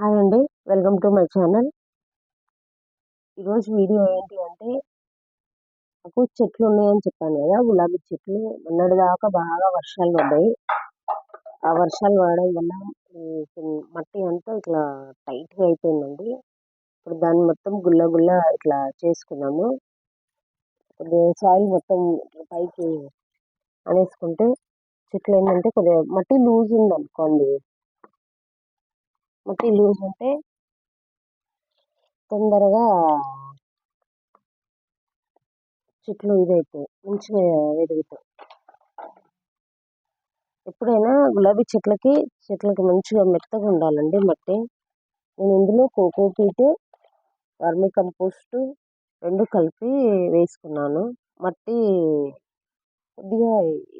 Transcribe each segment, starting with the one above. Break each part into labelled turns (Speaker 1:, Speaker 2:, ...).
Speaker 1: Hi అండి. Welcome to my channel. ఈరోజు video ఏంటి అంటే నాకు చెట్లు ఉన్నాయని చెప్పాను కదా గులాబీ చెట్లు. మొన్నటి దాకా బాగా వర్షాలు పడ్డాయి. ఆ వర్షాలు పడడం వల్ల మట్టి అంతా ఇట్లా టైట్గా అయిపోయిందండి. ఇప్పుడు దాన్ని మొత్తం గుల్ల గుల్ల ఇట్లా చేసుకున్నాము. సాయిల్ మొత్తం పైకి అనేసుకుంటే చెట్లు ఏంటంటే కొద్దిగా మట్టి లూజ్ ఉంది అనుకోండి మట్టి లూజ్ ఉంటే తొందరగా చెట్లు ఇదైతాయి మంచిగా ఎదుగుతాయి. ఎప్పుడైనా గులాబీ చెట్లకి చెట్లకి మంచిగా మెత్తగా ఉండాలండి మట్టి. నేను ఇందులో కోకోపీట్ వర్మి కంపోస్ట్ రెండు కలిపి వేసుకున్నాను. మట్టి కొద్దిగా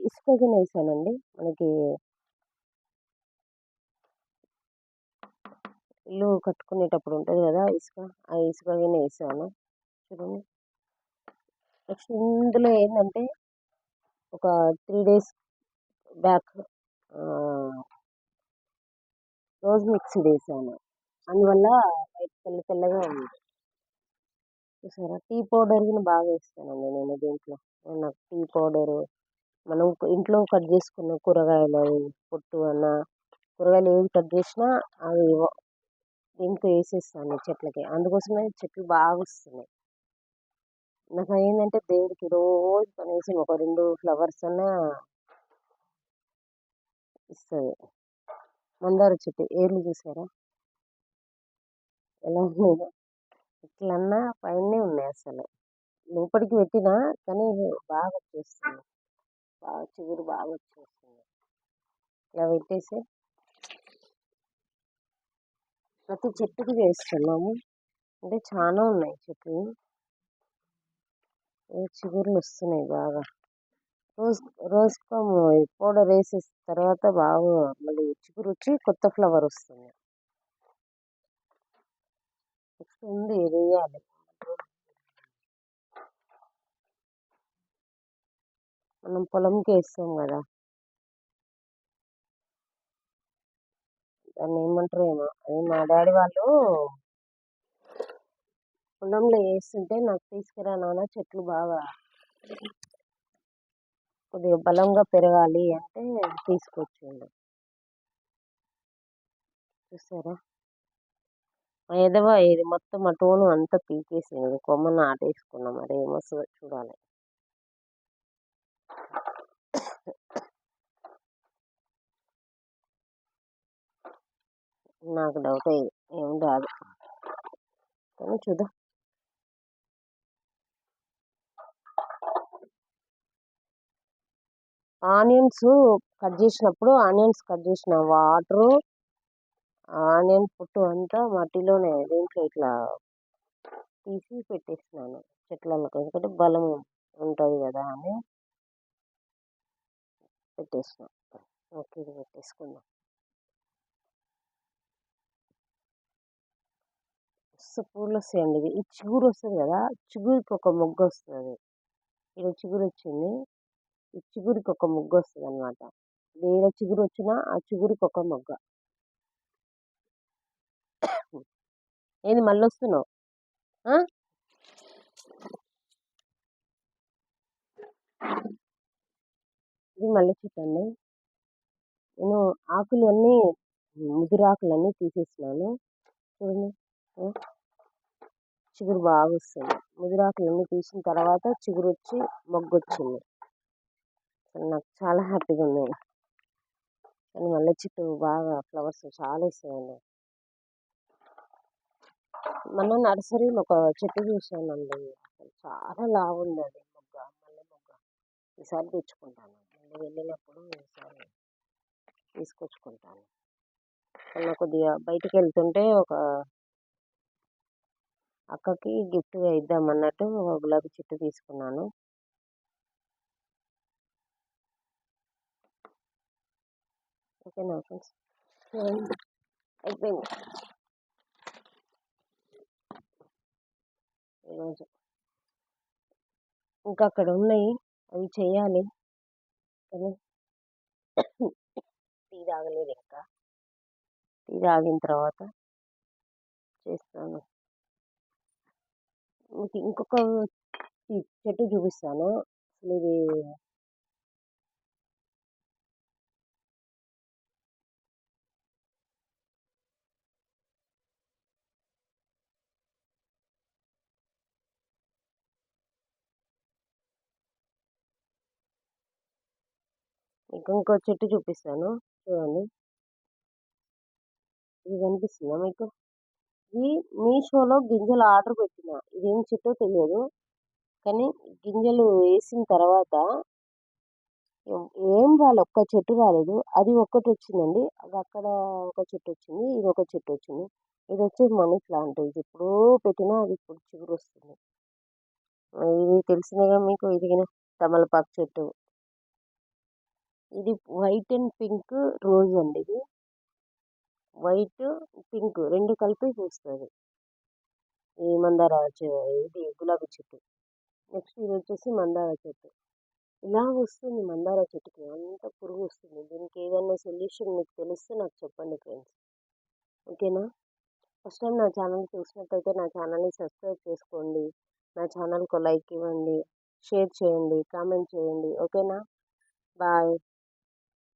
Speaker 1: ఇసుకగా వేసానండి. మనకి ఇల్లు కట్టుకునేటప్పుడు ఉంటుంది కదా ఇసుక ఆ ఇసుక వేసాను చూడండి. నెక్స్ట్ ఇందులో ఏంటంటే ఒక three days back rose mixed వేసాను. అందువల్ల వైట్ తెల్ల తెల్లగా ఉంది. చూసారా? టీ పౌడర్ బాగా వేస్తానండి నేను దీంట్లో. నాకు టీ పౌడరు మనం ఇంట్లో కట్ చేసుకున్న కూరగాయలు పొట్టు అన్న కూరగాయలు ఏవి కట్ చేసినా అవి దీంట్లో వేసేస్తాను చెట్లకి. అందుకోసమే చెట్లు బాగా వస్తున్నాయి. నాకు ఏంటంటే దేవుడికి రోజు కనీసం ఒక రెండు ఫ్లవర్స్ అన్నా ఇస్తుంది. మందార చెట్టు ఏర్లు చూసారా? ఎలా ఉన్నాయో? ఇట్లన్నా పైనే ఉన్నాయి అసలు. లోపలికి పెట్టినా కానీ బాగా వచ్చేస్తుంది బాగా చిగురు బాగా వచ్చేస్తుంది ఇలా పెట్టేసి ప్రతి చెట్టుకి వేస్తున్నాము అంటే చాలా ఉన్నాయి చెట్లు. చిగురులు వస్తున్నాయి బాగా. రోజ్ రోజ్ పౌడర్ వేసేసిన తర్వాత బాగా మళ్ళీ చిగురు వచ్చి కొత్త ఫ్లవర్ వస్తుంది. నెక్స్ట్ ఉంది వేయాలి మనం పొలంకి వేస్తాం కదా. దాన్ని ఏమంటారు ఏమో. అది మా డాడీ వాళ్ళు పొలంలో వేస్తుంటే నాకు తీసుకురా నాన్న చెట్లు బాగా కొద్దిగా బలంగా పెరగాలి అంటే తీసుకొచ్చిండు. చూసారా? మా ఎదవ ఇది మొత్తం ఆ టోను అంతా పీకేసింది కొమ్మ నాటేసుకున్నాం మరి ఏమో చూడాలి. నాకు డౌట్ అయ్యి ఏం రాదు కానీ చూద్దాం. ఆనియన్స్ కట్ చేసినప్పుడు ఆనియన్స్ కట్ చేసిన వాటరు ఆనియన్ పుట్టు అంతా మట్టిలోనే దీంట్లో ఇట్లా తీసి పెట్టేసినాను చెట్లలో ఎందుకంటే బలం ఉంటుంది కదా అని పెట్టేసిన. ఓకే ఇది పెట్టేసుకుందాం. పూలు వస్తాయండి ఇది ఈ చిగురు వస్తుంది కదా చిగురికి ఒక మొగ్గ వస్తుంది ఇక్కడ చిగురు వచ్చింది ఈ చిగురికి ఒక మొగ్గ వస్తుంది అనమాట వేరే చిగురు వచ్చినా ఆ చిగురికి ఒక మొగ్గ. ఏంది మళ్ళీ వస్తున్నావు ఇది మల్లె చెట్టు అండి నేను ఆకులు అన్నీ ముదిరాకులన్నీ తీసేసినాను. చూడండి. చిగురు బాగా వస్తుంది ముదిరాకులన్నీ తీసిన తర్వాత చిగురు వచ్చి మొగ్గు వచ్చింది నాకు చాలా హ్యాపీగా ఉంది. కానీ మల్లె చెట్టు బాగా ఫ్లవర్స్ చాలా ఇస్తాయండి మొన్న నర్సరీలో ఒక చెట్టు చూసానండి చాలా లావు ఉంది అది మొగ్గ మల్లె మొగ్గ. ఈసారి తెచ్చుకుంటాను. మళ్ళీ వెళ్ళినప్పుడు ఈసారి తీసుకొచ్చుకుంటాను. మొన్న కొద్దిగా బయటికి వెళ్తుంటే ఒక అక్కకి గిఫ్ట్గా ఇద్దామన్నట్టు గులాబీ చెట్టు తీసుకున్నాను. ఓకేనా ఫ్రెండ్స్? అయిపోయింది. ఈరోజు. ఇంకా అక్కడ ఉన్నాయి. అవి చేయాలి. కానీ టీ తాగలేదు ఇంకా. టీ తాగిన తర్వాత చేస్తాను. మీకు ఇంకొక చెట్టు చూపిస్తాను. అసలు ఇది మీకు ఇంకో చెట్టు చూపిస్తాను. చూడండి. ఇది కనిపిస్తుందా మీకు? ఇది మీషోలో గింజలు ఆర్డర్ పెట్టిన. ఇదేం చెట్టో తెలియదు. కానీ గింజలు వేసిన తర్వాత ఏం రాలేదు ఒక్క చెట్టు రాలేదు. అది ఒక్కటి వచ్చిందండి. అది అక్కడ ఒక చెట్టు వచ్చింది. ఇది ఒక చెట్టు వచ్చింది. ఇది వచ్చేసి మనీ ప్లాంట్. ఇది ఎప్పుడో పెట్టినా అది ఇప్పుడు చిగురు వస్తుంది. ఇది తెలిసినగా మీకు? ఇదిగిన తమలపాకు చెట్టు. ఇది వైట్ అండ్ పింక్ రోజ్ అండి ఇది. వైట్ పింక్ రెండు కలిపి పూస్తుంది. ఈ మందార ఇది గులాబీ చెట్టు. నెక్స్ట్ ఇది వచ్చేసి మందార చెట్టు. ఇలా వస్తుంది మందార చెట్టుకి. అంత పురుగు వస్తుంది. దీనికి ఏదైనా సొల్యూషన్ మీకు తెలిస్తే నాకు చెప్పండి ఫ్రెండ్స్. ఓకేనా? ఫస్ట్ టైం నా ఛానల్ చూసినట్టయితే నా ఛానల్ని సబ్స్క్రైబ్ చేసుకోండి. నా ఛానల్కి లైక్ ఇవ్వండి. షేర్ చేయండి. కామెంట్ చేయండి. ఓకేనా? బాయ్.